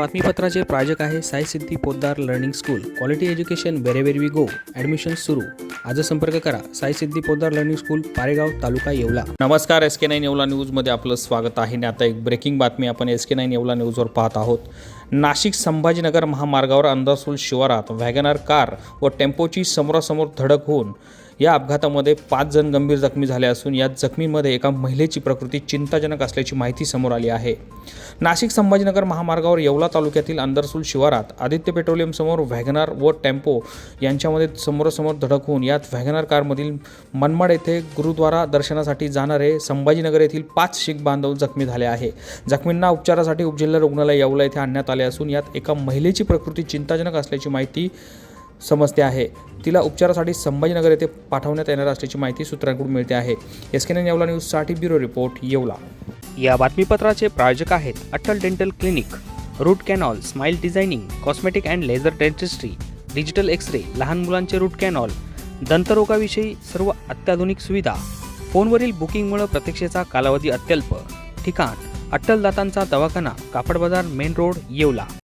बातमीपत्राचे प्रायोजक आहे Sai Siddhi Poddar learning school. Quality education wherever we go admission सुरू. आज संपर्क करा. Sai Siddhi Poddar learning school Paregaon taluka Yeola. नमस्कार एस के नाईन येवला न्यूजमध्ये आपलं स्वागत आहे. आणि आता एक ब्रेकिंग बातमी आपण एस के नाईन येवला न्यूजवर पाहत आहोत. नाशिक संभाजीनगर महामार्गावर अंदासूल शिवारात वॅगनार कार व टेम्पोची समोरासमोर धडक होऊन या अपघातामध्ये पाच जण गंभीर जखमी झाले असून या जखमीमध्ये एका महिलेची प्रकृती चिंताजनक असल्याची माहिती समोर आली आहे. नाशिक संभाजीनगर महामार्गावर येवला तालुक्यातील अंदरसूल शिवारात आदित्य पेट्रोलियमसमोर व्हॅगनार व टेम्पो यांच्यामध्ये समोरासमोर धडक होऊन यात व्हॅगनार कारमधील मनमाड येथे गुरुद्वारा दर्शनासाठी जाणारे संभाजीनगर येथील पाच शीख बांधव जखमी झाले आहे. जखमींना उपचारासाठी उपजिल्हा रुग्णालय येवला येथे आणण्यात आले असून यात एका महिलेची प्रकृती चिंताजनक असल्याची माहिती समजते आहे. तिला उपचारासाठी संभाजीनगर येथे पाठवण्यात येणार असल्याची माहिती सूत्रांकडून मिळते आहे. एस के येवला न्यूजसाठी ब्युरो रिपोर्ट येवला. या बातमीपत्राचे प्रायोजक आहेत Atal dental clinic root canal smile designing cosmetic and laser dentistry digital x-ray लहान मुलांचे रूट कॅनॉल दंतरोगाविषयी सर्व अत्याधुनिक सुविधा फोनवरील बुकिंगमुळे प्रतीक्षेचा कालावधी अत्यल्प. ठिकाण अट्टल दातांचा दवाखाना कापड बाजार मेन रोड येवला.